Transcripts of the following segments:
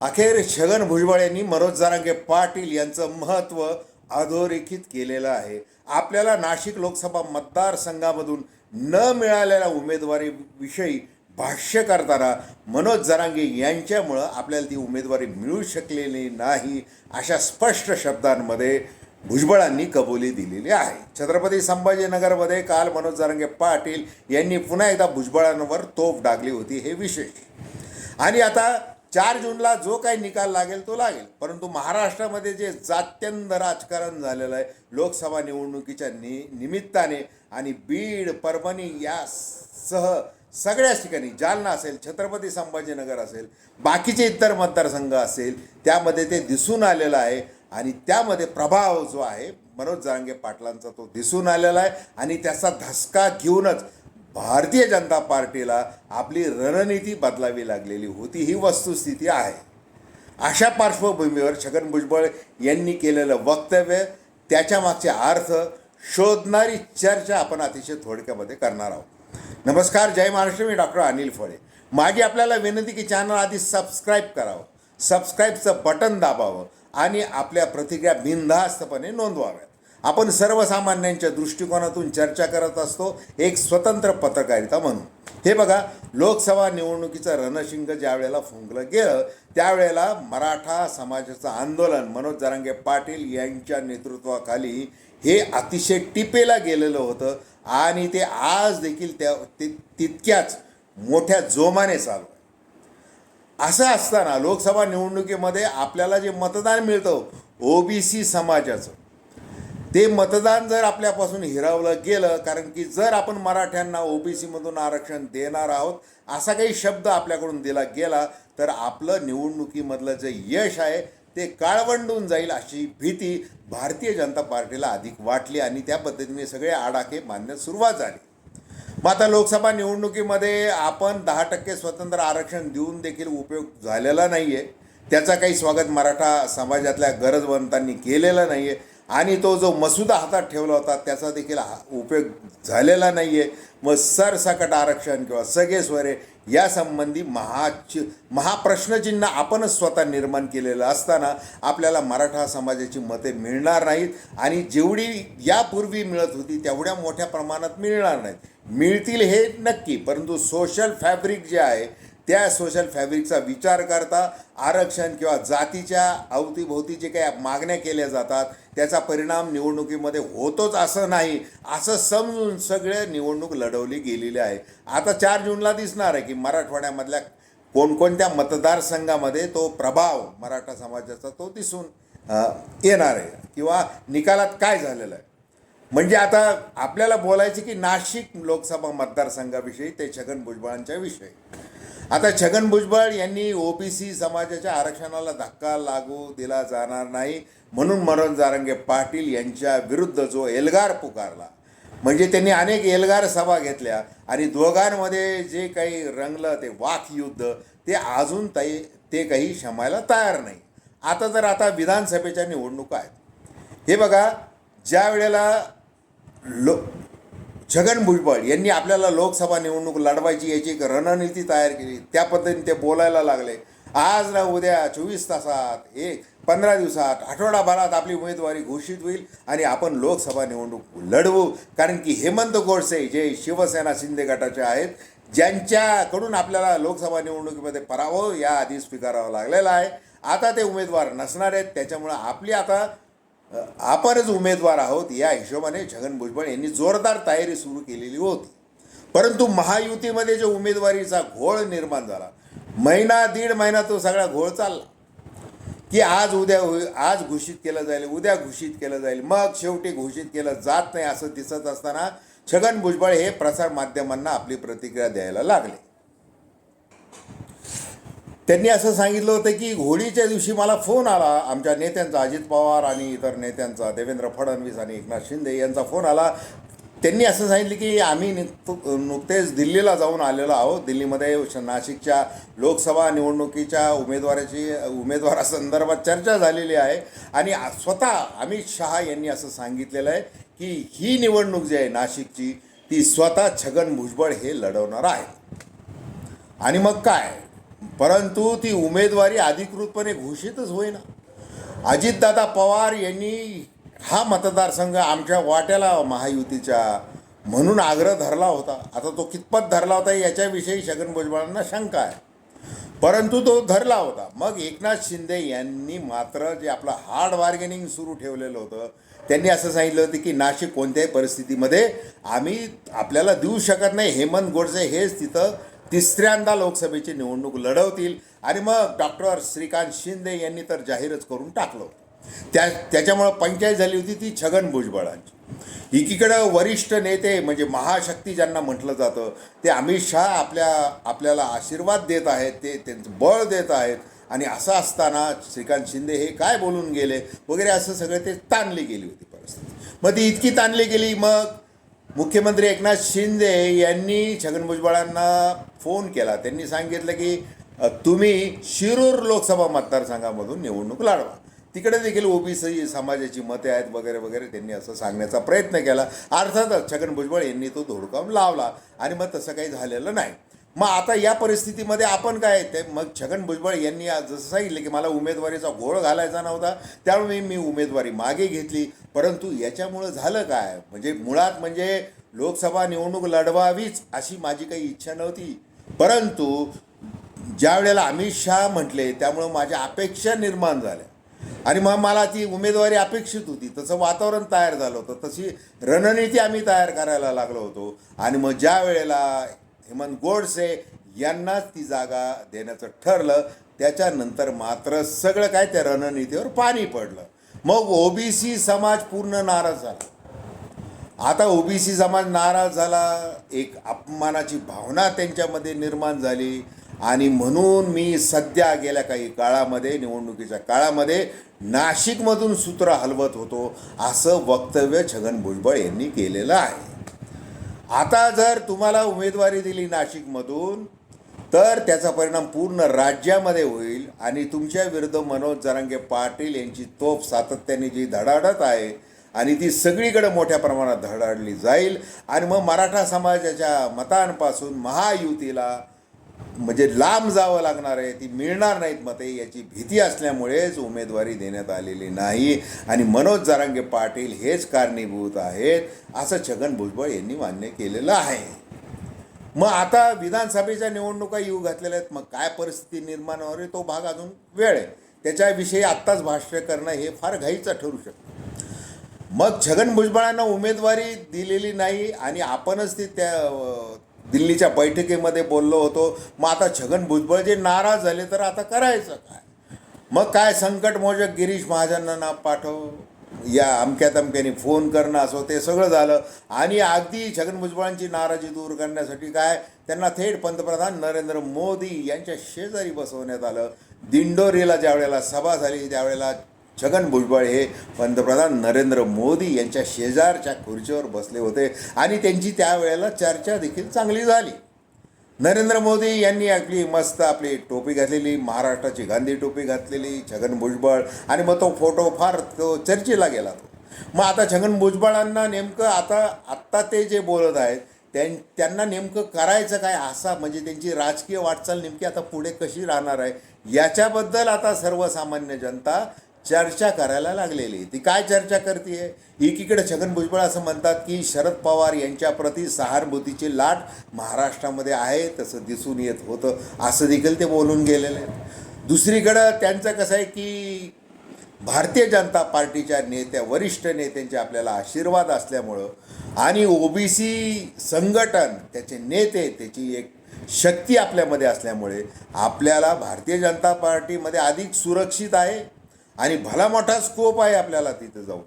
अखेर छगन भुजबळ यांनी मनोज जारांगे पाटील यांचं महत्त्व अधोरेखित केलेलं आहे. आपल्याला नाशिक लोकसभा मतदारसंघामधून न मिळालेल्या उमेदवारी विषयी भाष्य करताना मनोज जरांगे यांच्यामुळं आपल्याला ती उमेदवारी मिळू शकलेली नाही अशा स्पष्ट शब्दांमध्ये भुजबळांनी कबुली दिलेली आहे. छत्रपती संभाजीनगरमध्ये काल मनोज जरांगे पाटील यांनी पुन्हा एकदा भुजबळांवर तोफ डागली होती हे विशेष. आणि आता चार जूनला जो काही निकाल लागेल तो लागेल. परंतु महाराष्ट्रामध्ये जे जात्यंत राजकारण झालेलं आहे लोकसभा निवडणुकीच्या नि निमित्ताने आणि बीड परभणी या सह सगळ्याच ठिकाणी जालना असेल छत्रपती संभाजीनगर असेल बाकीचे इतर मतदारसंघ असेल त्यामध्ये ते दिसून आलेलं आहे आणि त्यामध्ये प्रभाव जो आहे मनोज जरांगे पाटलांचा तो दिसून आलेला आहे आणि त्याचा धसका घेऊनच भारतीय जनता पार्टीला आपली रणनीती बदलावी लागलेली होती ही वस्तुस्थिती आहे. अशा पार्श्वभूमीवर छगन भुजबळ यांनी केलेलं वक्तव्य त्याच्या मागचे अर्थ शोधणारी चर्चा आपण अतिशय थोडक्यामध्ये करणार आहोत. नमस्कार जय महाराष्ट्र मी डॉक्टर अनिल फळे. माझी आपल्याला विनंती की चॅनल आधी सबस्क्राईब करावं सबस्क्राईबचं बटन दाबावं आणि आपल्या प्रतिक्रिया बिनधास्तपणे नोंदवाव्यात. आपण सर्वसामान्यांच्या दृष्टिकोनातून चर्चा करत असतो. एक स्वतंत्र पत्रकारिता म्हणून. हे बघा लोकसभा निवडणुकीचं रणशिंग ज्यावेळेला फुंकलं गेलं त्यावेळेला मराठा समाजाचं आंदोलन मनोज जरांगे पाटील यांच्या नेतृत्वाखाली हे अतिशय टिपेला गेलेलं होतं आणि ते आज देखील त्या ते तितक्याच मोठ्या जोमाने चालू. असं असताना लोकसभा निवडणुकीमध्ये आपल्याला जे मतदान मिळतं ओबीसी समाजाचं ते मतदान जर आपल्यापासून हिरावलं गेलं कारण की जर आपण मराठ्यांना ओबीसीमधून आरक्षण देणार आहोत असा काही शब्द आपल्याकडून दिला गेला तर आपलं निवडणुकीमधलं जे यश आहे ते काळवंडून जाईल अशी भीती भारतीय जनता पार्टीला अधिक वाटली आणि त्या पद्धतीने सगळे आडाखे मानण्यास सुरुवात झाली. मग आता लोकसभा निवडणुकीमध्ये आपण दहा टक्के स्वतंत्र आरक्षण देऊन देखील उपयोग झालेला नाही आहे त्याचा काही स्वागत मराठा समाजातल्या गरजवंतांनी केलेलं नाही आहे आणि तो जो मसुदा हातात ठेवला होता त्याचा देखील हा उपयोग झालेला नाही आहे मग सरसकट आरक्षण किंवा सगळे स्वरे यासंबंधी महाच महाप्रश्नचिन्ह आपणच स्वतः निर्माण केलेलं असताना आपल्याला मराठा समाजाची मते मिळणार नाहीत आणि जेवढी यापूर्वी मिळत होती तेवढ्या मोठ्या प्रमाणात मिळणार नाहीत. मिळतील हे नक्की परंतु सोशल फॅब्रिक जे आहे त्या सोशल फॅब्रिकचा विचार करता आरक्षण किंवा जातीच्या अवतीभोवती जे काही मागण्या केल्या जातात त्याचा परिणाम निवडणुकीमध्ये होतोच असं नाही असं समजून सगळे निवडणूक लढवली गेलेली आहे. आता चार जूनला दिसणार आहे की मराठवाड्यामधल्या कोणकोणत्या मतदारसंघामध्ये तो प्रभाव मराठा समाजाचा तो दिसून येणार आहे किंवा निकालात काय झालेलं आहे. म्हणजे आता आपल्याला बोलायचं की नाशिक लोकसभा मतदारसंघाविषयी ते छगन भुजबळांच्या विषयी. आता छगन भुजबळ यांनी ओबीसी समाजाच्या आरक्षणाला धक्का लागू दिला जाणार नाही म्हणून मनोज जारंगे पाटील यांच्या विरुद्ध जो एल्गार पुकारला म्हणजे त्यांनी अनेक एल्गार सभा घेतल्या आणि दोघांमध्ये जे काही रंगलं ते वाक युद्ध ते अजून ताई ते काही शमायला तयार नाही. आता तर आता विधानसभेच्या निवडणुका आहेत. हे बघा ज्या वेळेला लो छगन भुजबळ यांनी आपल्याला लोकसभा निवडणूक लढवायची याची एक रणनीती तयार केली. त्या पद्धतीने ते बोलायला लागले. आज ना उद्या चोवीस तासात एक पंधरा दिवसात आठवडाभरात आपली उमेदवारी घोषित होईल आणि आपण लोकसभा निवडणूक लढवू. कारण की हेमंत गोडसे जे शिवसेना शिंदे गटाचे आहेत ज्यांच्याकडून आपल्याला लोकसभा निवडणुकीमध्ये पराभव याआधी स्वीकारावा लागलेला आहे. आता ते उमेदवार नसणार आहेत. त्याच्यामुळं आपली आता आपणच उमेदवार आहोत या हिशोबाने छगन भुजबळ यांनी जोरदार तयारी सुरू केलेली होती. परंतु महायुतीमध्ये जो उमेदवारीचा घोळ निर्माण झाला महिना दीड महिना तो सगळा घोळ चालला. की आज उद्या होईल आज घोषित केलं जाईल उद्या घोषित केलं जाईल मग शेवटी घोषित केलं जात नाही असं दिसत असताना छगन भुजबळ हे प्रसार माध्यमांना आपली प्रतिक्रिया द्यायला लागले. त्यांनी असं सांगितलं होतं की होळीच्या दिवशी मला फोन आला. आमच्या नेत्यांचा अजित पवार आणि इतर नेत्यांचा देवेंद्र फडणवीस आणि एकनाथ शिंदे यांचा फोन आला. त्यांनी असं सांगितलं की आम्ही नुकतेच दिल्लीला जाऊन आलेलो आहोत. दिल्लीमध्ये श- नाशिकच्या लोकसभा निवडणुकीच्या उमेदवाराची उमेदवारासंदर्भात चर्चा झालेली आहे. आणि स्वतः अमित शहा यांनी असं सांगितलेलं आहे की ही निवडणूक जी आहे नाशिकची ती स्वतः छगन भुजबळ हे लढवणार आहे आणि मग काय? परंतु ती उमेदवारी अधिकृतपणे घोषितच होईना. अजितदादा पवार यांनी हा मतदारसंघ आमच्या वाट्याला महायुतीच्या म्हणून आग्रह धरला होता. आता तो कितपत धरला होता याच्याविषयी छगन भुजबळांना शंका आहे. परंतु तो धरला होता. मग एकनाथ शिंदे यांनी मात्र जे आपलं हार्ड बार्गेनिंग सुरू ठेवलेलं होतं त्यांनी असं सांगितलं होतं की नाशिक कोणत्याही परिस्थितीमध्ये आम्ही आपल्याला देऊ शकत नाही. हेमंत गोडसे हेच तिथं तिसऱ्यांदा लोकसभेची निवडणूक लढवतील. आणि मग डॉक्टर श्रीकांत शिंदे यांनी तर जाहीरच करून टाकलं होतं. त्या त्याच्यामुळं पंचायत झाली होती ती छगन भुजबळांची. एकीकडं वरिष्ठ नेते म्हणजे महाशक्ती ज्यांना म्हटलं जातं ते अमित शहा आपल्या आपल्याला आशीर्वाद देत आहेत ते त्यांचं बळ देत आहेत. आणि असं असताना श्रीकांत शिंदे हे काय बोलून गेले? वगैरे असं सगळं ते ताणली गेली होती परिस्थिती. मग ती इतकी ताणली गेली मग मुख्यमंत्री एकनाथ शिंदे यांनी छगन भुजबळांना फोन केला. त्यांनी सांगितलं की तुम्ही शिरूर लोकसभा मतदारसंघामधून निवडणूक लढवा. तिकडे देखील ओबीसी समाजाची मते आहेत वगैरे वगैरे. त्यांनी असं सांगण्याचा प्रयत्न केला. अर्थातच छगन भुजबळ यांनी तो धोडकावून लावला आणि मग तसं काही झालेलं नाही. मग आता या परिस्थितीमध्ये आपण काय ते मग छगन भुजबळ यांनी आज जसं सांगितलं की मला उमेदवारीचा घोळ घालायचा नव्हता त्यामुळे मी उमेदवारी मागे घेतली. परंतु याच्यामुळं झालं काय? म्हणजे मुळात म्हणजे लोकसभा निवडणूक लढवावीच अशी माझी काही इच्छा नव्हती. परंतु ज्या वेळेला अमित शहा म्हटले त्यामुळं माझ्या अपेक्षा निर्माण झाल्या. आणि मग मला ती उमेदवारी अपेक्षित होती. तसं वातावरण तयार झालं होतं. तशी रणनीती आम्ही तयार करायला लागलो होतो. आणि मग ज्या वेळेला हेमंत गोडसे यांनाच ती जागा देण्याचं ठरलं. त्याच्यानंतर मात्र सगळं काय त्या रणनीतीवर पाणी पडलं. मग ओबीसी समाज पूर्ण नाराज झाला. आता ओबीसी समाज नाराज झाला एक अपमानाची भावना त्यांच्यामध्ये निर्माण झाली. आणि म्हणून मी सध्या गेल्या काही काळामध्ये निवडणुकीच्या काळामध्ये नाशिकमधून सूत्र हलवत होतो असं वक्तव्य छगन भुजबळ यांनी केलेलं आहे. आता जर तुम्हाला उमेदवारी दिली नाशिकमधून तर त्याचा परिणाम पूर्ण राज्यामध्ये होईल आणि तुमच्या विरुद्ध मनोज जरांगे पाटील यांची तोफ सातत्याने जी धडाडत आहे आणि ती सगळीकडे मोठ्या प्रमाणात धडाडली जाईल. आणि मग मराठा समाजाच्या मतांपासून महायुतीला म्हणजे लांब जावं लागणार आहे ती मिळणार नाहीत मते याची भीती असल्यामुळेच उमेदवारी देण्यात आलेली नाही. आणि मनोज जारांगे पाटील हेच कारणीभूत आहेत असं छगन भुजबळ यांनी मान्य केलेलं आहे. मग आता विधानसभेच्या निवडणुका येऊ घातलेल्या आहेत मग काय परिस्थिती निर्माण होणार आहे तो भाग अजून वेळ आहे. त्याच्याविषयी आत्ताच भाष्य करणं हे फार घाईचं ठरू शकतं. मग छगन भुजबळांना उमेदवारी दिलेली नाही आणि आपणच ती त्या दिल्लीच्या बैठकीमध्ये बोललो होतो मग आता छगन भुजबळ जे नाराज झाले तर आता करायचं काय? मग काय संकटमोचक गिरीश महाजनांना पाठव या अमक्या तमक्याने फोन करणं असो ते सगळं झालं. आणि अगदी छगन भुजबळांची नाराजी दूर करण्यासाठी काय? त्यांना थेट पंतप्रधान नरेंद्र मोदी यांच्या शेजारी बसवण्यात आलं. दिंडोरीला ज्यावेळेला सभा झाली त्यावेळेला छगन भुजबळ हे पंतप्रधान नरेंद्र मोदी यांच्या शेजारच्या खुर्चीवर बसले होते आणि त्यांची त्यावेळेला चर्चा देखील चांगली झाली. नरेंद्र मोदी यांनी आपली मस्त आपली टोपी घातलेली महाराष्ट्राची गांधी टोपी घातलेली छगन भुजबळ आणि मग तो फोटो फार तो चर्चेला गेला तो. मग आता छगन भुजबळांना नेमकं आता आत्ता ते जे बोलत आहेत त्यां त्यांना नेमकं करायचं काय असा म्हणजे त्यांची राजकीय वाटचाल नेमकी आता पुढे कशी राहणार आहे याच्याबद्दल आता सर्वसामान्य जनता चर्चा करायला लागलेली. ती काय चर्चा करते एकीकडे छगन भुजबळ असं म्हणतात की शरद पवार यांच्याप्रती सहानुभूतीची लाट महाराष्ट्रामध्ये आहे तसं दिसून येत होतं. असं देखील ते बोलून गेलेले आहे दुसरीकडं त्यांचं कसं आहे की भारतीय जनता पार्टीच्या नेत्या वरिष्ठ नेत्यांचे आपल्याला आशीर्वाद असल्यामुळं आणि ओबीसी संघटन त्याचे नेते त्याची एक शक्ती आपल्यामध्ये असल्यामुळे आपल्याला भारतीय जनता पार्टीमध्ये अधिक सुरक्षित आहे. आणि भला मोठा स्कोप आहे आपल्याला तिथं जाऊन.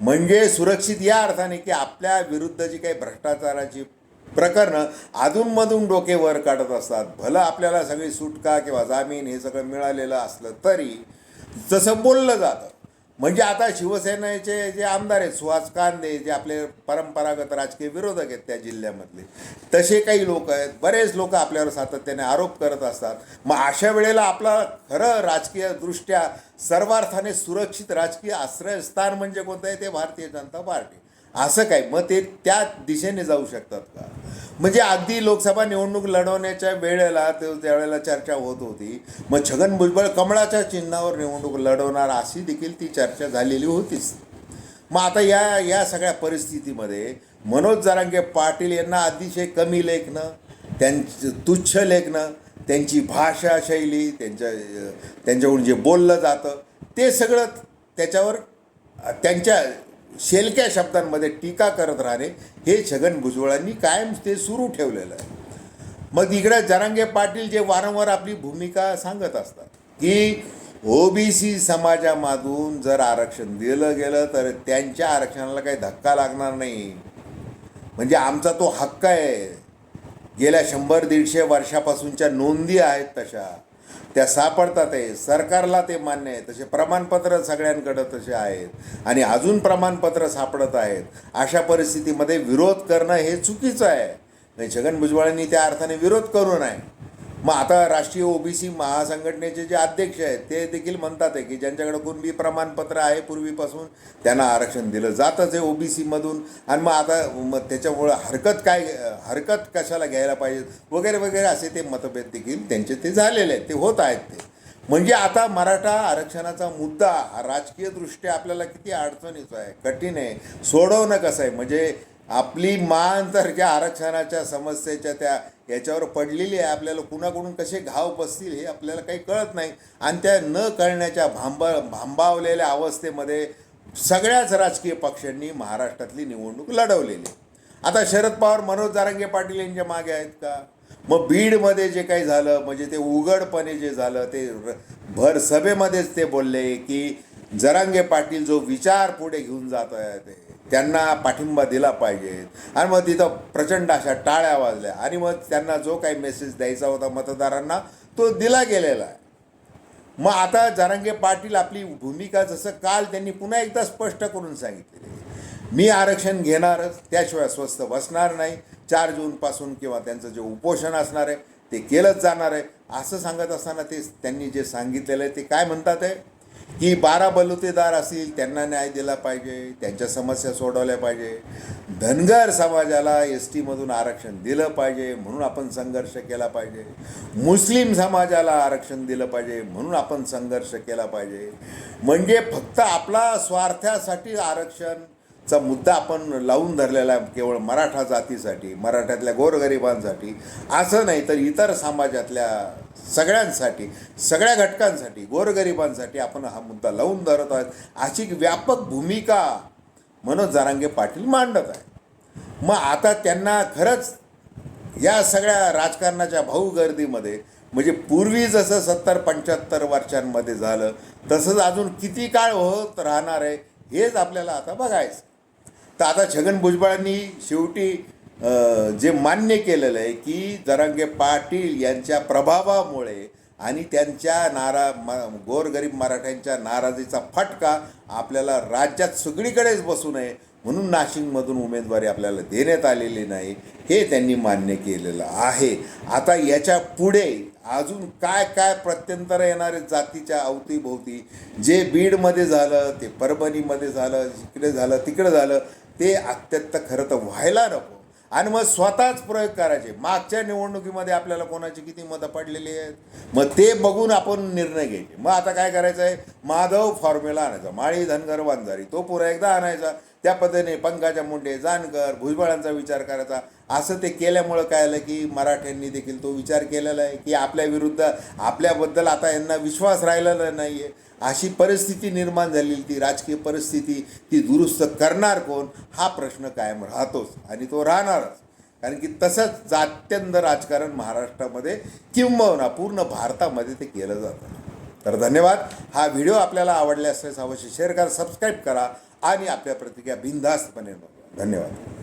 म्हणजे सुरक्षित या अर्थाने की आपल्या विरुद्ध जी काही भ्रष्टाचाराची प्रकरणं अधूनमधून डोके वर काढत असतात. भलं आपल्याला सगळी सुटका किंवा जामीन हे सगळं मिळालेलं असलं तरी जसं बोललं जातं म्हणजे आता शिवसेनेचे जे आमदार आहेत सुहास कांदे जे आपले परंपरागत राजकीय विरोधक आहेत त्या जिल्ह्यामधले तसे काही लोक आहेत. बरेच लोक आपल्यावर सातत्याने आरोप करत असतात. मग अशा वेळेला आपला खरं राजकीयदृष्ट्या सर्वार्थाने सुरक्षित राजकीय आश्रयस्थान म्हणजे कोणतं आहे? ते भारतीय जनता पार्टी. असं काय? मग ते त्या दिशेने जाऊ शकतात का? म्हणजे अगदी लोकसभा निवडणूक लढवण्याच्या वेळेला ते त्यावेळेला चर्चा होत होती. मग छगन भुजबळ कमळाच्या चिन्हावर निवडणूक लढवणार अशी देखील ती चर्चा झालेली होतीच. मग आता या या सगळ्या परिस्थितीमध्ये मनोज जरांगे पाटील यांना अतिशय कमी लेखणं त्यांचं तुच्छ लेखणं त्यांची भाषा शैली त्यांच्या त्यांच्याकडून जे बोललं जातं ते सगळं त्याच्यावर त्यांच्या शेलक्या शब्दांमध्ये टीका करत राहणे हे छगन भुजबळांनी कायम ते सुरू ठेवलेलं आहे. मग इकडे जरांगे पाटील जे वारंवार आपली भूमिका सांगत असतात की ओबीसी समाजामधून जर आरक्षण दिलं गेलं तर त्यांच्या आरक्षणाला काही धक्का लागणार नाही. म्हणजे आमचा तो हक्क आहे. गेल्या शंभर दीडशे वर्षापासूनच्या नोंदी आहेत तशा. त्या सापडतात आहे सरकारला ते मान्य आहे. तसे प्रमाणपत्र सगळ्यांकडं तसे आहेत. आणि अजून प्रमाणपत्र सापडत आहेत. अशा परिस्थितीमध्ये विरोध करणं हे चुकीचं आहे. नाही छगन भुजबळांनी त्या अर्थाने विरोध करू नये. मग आता राष्ट्रीय ओबीसी महासंघटनेचे जे अध्यक्ष आहेत ते देखील म्हणतात आहे की ज्यांच्याकडे कुणबी प्रमाणपत्र आहे पूर्वीपासून त्यांना आरक्षण दिलं जातच आहे ओबीसीमधून. आणि मग आता मग त्याच्यामुळं हरकत काय हरकत कशाला घ्यायला पाहिजे? वगैरे वगैरे असे ते मतभेद देखील त्यांचे ते झालेले आहेत ते होत आहेत ते. म्हणजे आता मराठा आरक्षणाचा मुद्दा हा राजकीयदृष्ट्या आपल्याला किती अडचणीचा आहे कठीण आहे सोडवणं कसं आहे? म्हणजे आपली मान तर ज्या आरक्षणाच्या समस्येच्या त्या याच्यावर पडलेली आहे आपल्याला कुणाकडून कसे घाव बसतील हे आपल्याला काही कळत नाही आणि त्या न कळण्याच्या भांबा भांबावलेल्या अवस्थेमध्ये सगळ्याच राजकीय पक्षांनी महाराष्ट्रातली निवडणूक लढवलेली आहे. आता शरद पवार मनोज जारांगे पाटील यांच्या मागे आहेत का मग बीडमध्ये जे काही झालं म्हणजे ते उघडपणे जे झालं ते भर सभेमध्येच ते बोलले की जरांगे पाटील जो विचार पुढे घेऊन जात आहे ते त्यांना पाठिंबा दिला पाहिजे. आणि मग तिथं प्रचंड अशा टाळ्या वाजल्या. आणि मग त्यांना जो काही मेसेज द्यायचा होता मतदारांना तो दिला गेलेला आहे. मग आता जारंगे पाटील आपली भूमिका जसं काल त्यांनी पुन्हा एकदा स्पष्ट करून सांगितलेली मी आरक्षण घेणारच त्याशिवाय स्वस्त बसणार नाही. चार जूनपासून किंवा त्यांचं जे उपोषण असणार आहे ते केलंच जाणार आहे. असं सांगत असताना ते त्यांनी जे सांगितलेलं आहे ते काय म्हणतात आहे? की बारा बलुतेदार असतील त्यांना न्याय दिला पाहिजे त्यांच्या समस्या सोडवल्या पाहिजे. धनगर समाजाला एस टीमधून आरक्षण दिलं पाहिजे म्हणून आपण संघर्ष केला पाहिजे. मुस्लिम समाजाला आरक्षण दिलं पाहिजे म्हणून आपण संघर्ष केला पाहिजे. म्हणजे फक्त आपला स्वार्थासाठी आरक्षणचा मुद्दा आपण लावून धरलेला आहे केवळ मराठा जातीसाठी मराठ्यातल्या गोरगरिबांसाठी. असं नाही तर इतर समाजातल्या सगळ्यांसाठी सगळ्या घटकांसाठी गोरगरिबांसाठी आपण हा मुद्दा लावून धरत आहोत. अशी व्यापक भूमिका मनोज जारांगे पाटील मांडत आहे मग आता त्यांना खरंच या सगळ्या राजकारणाच्या भाऊ गर्दीमध्ये म्हणजे पूर्वी जसं सत्तर पंच्याहत्तर वर्षांमध्ये झालं तसंच अजून किती काळ होत राहणार आहे हेच आपल्याला आता बघायचं. तर आता छगन भुजबळांनी शेवटी जे मान्य केलेलं आहे की जरांगे पाटील यांच्या प्रभावामुळे आणि त्यांच्या नारा म गोरगरीब मराठ्यांच्या नाराजीचा फटका आपल्याला राज्यात सगळीकडेच बसू नये म्हणून नाशिकमधून उमेदवारी आपल्याला देण्यात आलेली नाही हे त्यांनी मान्य केलेलं आहे. आता याच्यापुढे अजून काय काय प्रत्यंतर येणारे जातीच्या अवतीभोवती जे बीडमध्ये झालं ते परभणीमध्ये झालं इकडे झालं तिकडे झालं ते अत्यंत खरं तर व्हायला नको. आणि मग स्वतःच प्रयोग करायचे. मागच्या निवडणुकीमध्ये आपल्याला कोणाची किती मतं पडलेली आहेत? मग ते बघून आपण निर्णय घ्यायचे. मग आता काय करायचं आहे माधव फॉर्म्युला आणायचा. माळी धनगर वांजारी. तो पुरा एकदा आणायचा. त्या पद्धतीने पंकजा मुंडे जानकर भुजबळांचा विचार करायचा. असं ते केल्यामुळं काय आलं की मराठ्यांनी देखील तो विचार केलेला आहे की आपल्या विरुद्ध आपल्याबद्दल आता यांना विश्वास राहिलेला नाही आहे अशी परिस्थिती निर्माण झालेली ती राजकीय परिस्थिती ती दुरुस्त करणार कोण? हा प्रश्न कायम राहतोच आणि तो राहणारच. कारण की तसंच जात्यंध राजकारण महाराष्ट्रामध्ये किंबहुना पूर्ण भारतामध्ये ते केलं जातं. तर धन्यवाद. हा व्हिडिओ आपल्याला आवडला असल्यास अवश्य शेअर करा सबस्क्राईब करा आणि आपल्या प्रतिक्रिया बिनधास्तपणे धन्यवाद.